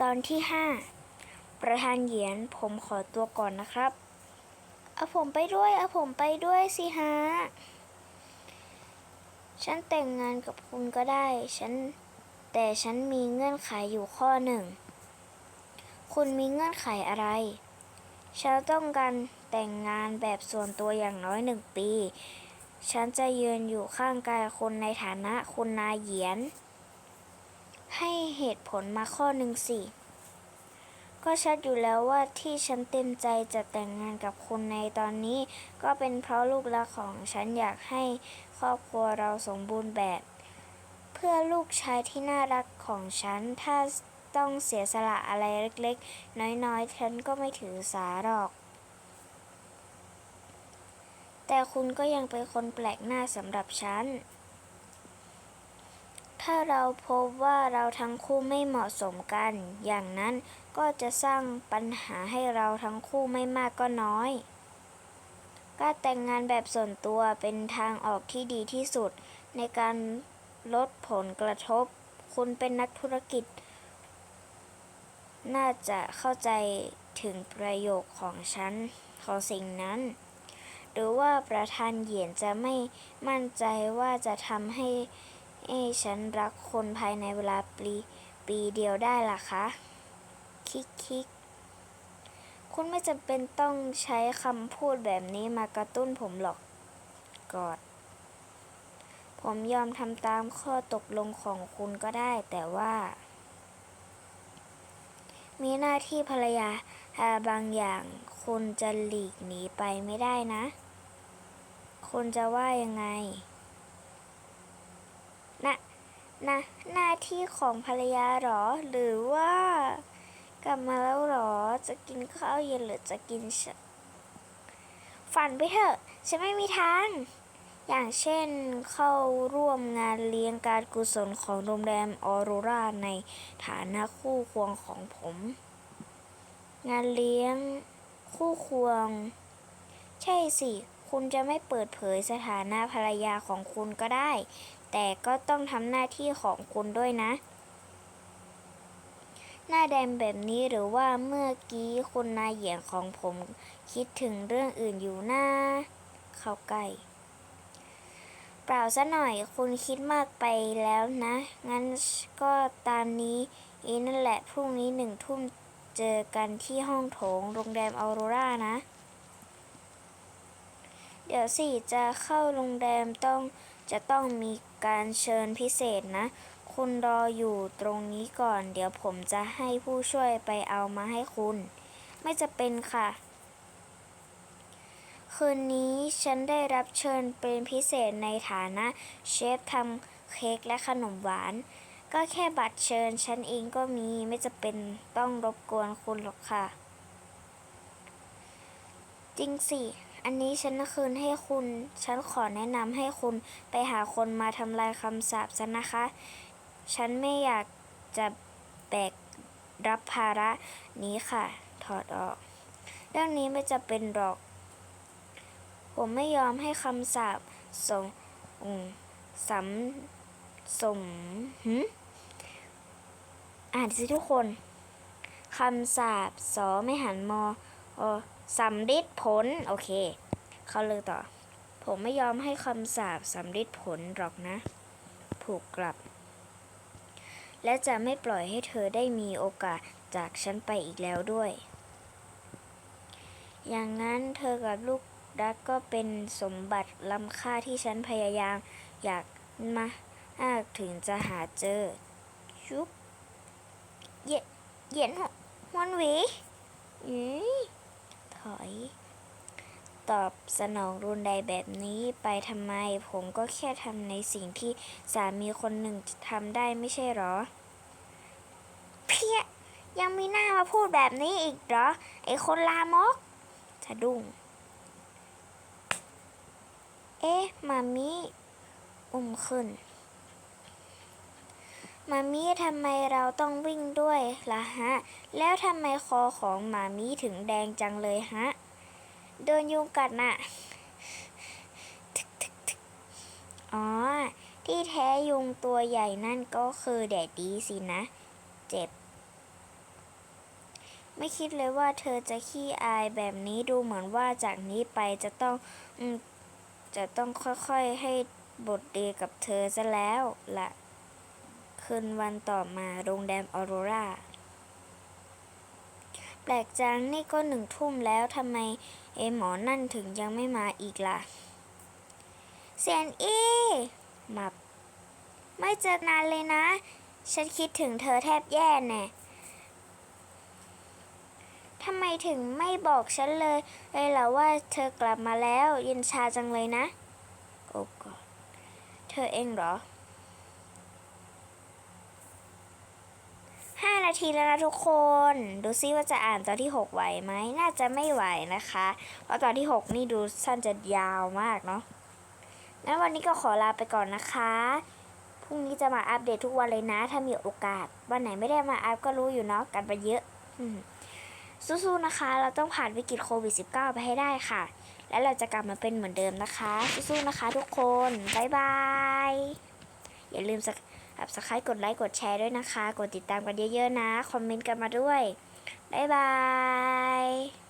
ตอนที่ห้าประธานเหยียนผมขอตัวก่อนนะครับ เอาผมไปด้วยเอาผมไปด้วยสิฮะ ฉันแต่งงานกับคุณก็ได้ ฉันแต่ฉันมีเงื่อนไขอยู่ข้อหนึ่ง คุณมีเงื่อนไขอะไร ฉันต้องการแต่งงานแบบส่วนตัวอย่างน้อยหนึ่งปี ฉันจะยืนอยู่ข้างกายคุณในฐานะคุณนายเหยียน ให้เหตุผลมาข้อหนึ่งสิ ก็ชัดอยู่แล้วว่าที่ฉันเต็มใจจะแต่งงานกับคุณในตอนนี้ ก็เป็นเพราะลูกรักของฉันอยากให้ครอบครัวเราสมบูรณ์แบบ เพื่อลูกชายที่น่ารักของฉัน ถ้าต้องเสียสละอะไรเล็กๆ น้อยๆ ฉันก็ไม่ถือสาหรอก แต่คุณก็ยังเป็นคนแปลกหน้าสำหรับฉัน ถ้าเราพบว่าเราทั้งคู่ไม่เหมาะสมกัน อย่างนั้นก็จะสร้างปัญหาให้เราทั้งคู่ไม่มากก็น้อย การแต่งงานแบบส่วนตัวเป็นทางออกที่ดีที่สุด ในการลดผลกระทบ คุณเป็นนักธุรกิจ น่าจะเข้าใจถึงประโยคของฉันของสิ่งนั้น หรือว่าประธานเหยียนจะไม่มั่นใจว่าจะทำให้ เอ้ฉันรักคนภายในเวลาปีปีเดียวได้ล่ะคะ คิกคิกคุณไม่จำเป็นต้องใช้คำพูดแบบนี้มากระตุ้นผมหรอก กอด ผมยอมทำตามข้อตกลงของคุณก็ได้ แต่ว่า มีหน้าที่ภรรยาอาบางอย่างคุณจะหลีกหนีไปไม่ได้นะ คุณจะว่ายังไง นะหน้าที่ของภรรยาหรอ หรือว่ากลับมาแล้วหรอ จะกินข้าวเย็นหรือจะกินฝันไปเถอะ ฉันไม่มีทาง อย่างเช่นเข้าร่วมงานเลี้ยงการกุศลของโรงแรมออโรราในฐานะคู่ควงของผม งานเลี้ยงคู่ควง ใช่สิ คุณจะไม่เปิดเผยสถานะภรรยาของคุณก็ได้ แต่ก็ต้องทำหน้าที่ของคุณด้วยนะ หน้าแดงแบบนี้หรือว่าเมื่อกี้คุณนายเหยียงของผมคิดถึงเรื่องอื่นอยู่หน้า เข้าใกล้เปล่าซะหน่อยคุณคิดมากไปแล้วนะ งั้นก็ตามนี้อีนั่นแหละพรุ่งนี้หนึ่งทุ่มเจอกันที่ห้องโถงโรงแรมออโรรานะ เดี๋ยวสิจะเข้าโรงแรมต้อง จะต้องมีการเชิญพิเศษนะ คุณรออยู่ตรงนี้ก่อน เดี๋ยวผมจะให้ผู้ช่วยไปเอามาให้คุณ ไม่จะเป็นค่ะ คืนนี้ฉันได้รับเชิญเป็นพิเศษในฐานะเชฟทำเค้กและขนมหวาน ก็แค่บัตรเชิญฉันเองก็มีไม่จะเป็นต้องรบกวนคุณหรอกค่ะ จริงสิ อันนี้ฉันคืนให้คุณ ฉันขอแนะนำให้คุณไปหาคนมาทำลายคำสาปซะนะคะ ฉันไม่อยากจะแบกรับภาระนี้ค่ะ ถอดออก เรื่องนี้ไม่จะเป็นหรอก ผมไม่ยอมให้คำสาปสมอืมสำสมหึอ่านสิทุกคน คำสาปสอไม่หันมออ สำลิดผล โอเค เขาเลยต่อ ผมไม่ยอมให้คำสาปสำลิดผลหรอกนะ ผูกกลับ และจะไม่ปล่อยให้เธอได้มีโอกาสจากฉันไปอีกแล้วด้วย อย่างนั้นเธอกับลูกรักก็เป็นสมบัติล้ำค่าที่ฉันพยายามอยากมากถึงจะหาเจอ ชุบ เย็นเหย็นหัวมันหวีอือ อย ตอบสนองรุนใดแบบนี้ไปทำไม ผมก็แค่ทำในสิ่งที่สามีคนหนึ่งทำได้ไม่ใช่หรอ เพี้ย ยังมีหน้ามาพูดแบบนี้อีกเหรอ ไอคนลามกสะดุ้งเอ๊ะมามิอุ้มขึ้น มามิทำไมเราต้องวิ่งด้วยล่ะฮะ แล้วทำไมคอของหมามิถึงแดงจังเลยฮะ โดนยุงกัดน่ะ อ๋อ ที่แท้ยุงตัวใหญ่นั่นก็คือแดดดีสินะ เจ็บ ไม่คิดเลยว่าเธอจะขี้อายแบบนี้ดูเหมือนว่าจากนี้ไปจะต้องอจะต้องค่อยๆให้บทเรีกับเธอซะแล้วล่ะ คืนวันต่อมาโรงแรมออโรราแปลกจังนี่ก็หนึ่งทุ่มแล้วทำไมไอหมอนั่นถึงยังไม่มาอีกล่ะเซียนอีมับ ไม่เจอนานเลยนะ ฉันคิดถึงเธอแทบแย่แน่ทำไมถึงไม่บอกฉันเลยเลยล่ะว่าเธอกลับมาแล้วเย็นชาจังเลยนะ โอ้กอดเธอเองเหรอ ห้า นาทีแล้วนะทุกคน ดูซิว่าจะอ่านตอนที่ 6 ไหวไหม น่าจะไม่ไหวนะคะ เพราะตอนที่ 6 นี่ดูสั้นจะยาวมากเนาะงั้นวันนี้ก็ขอลาไปก่อนนะคะ พรุ่งนี้จะมาอัปเดตทุกวันเลยนะ ถ้ามีโอกาส วันไหนไม่ได้มาอัพก็รู้อยู่เนาะ กันไปเยอะ สู้ๆนะคะ เราต้องผ่านวิกฤตโควิด -19 ไปให้ได้ค่ะ แล้วเราจะกลับมาเป็นเหมือนเดิมนะคะ สู้ๆนะคะ ทุกคน บ๊ายบาย อย่าลืมสัก สับสไครต์กดไลค์กดแชร์ด้วยนะคะ กดติดตามกันเยอะๆนะ คอมเมนต์กันมาด้วย บ๊ายบาย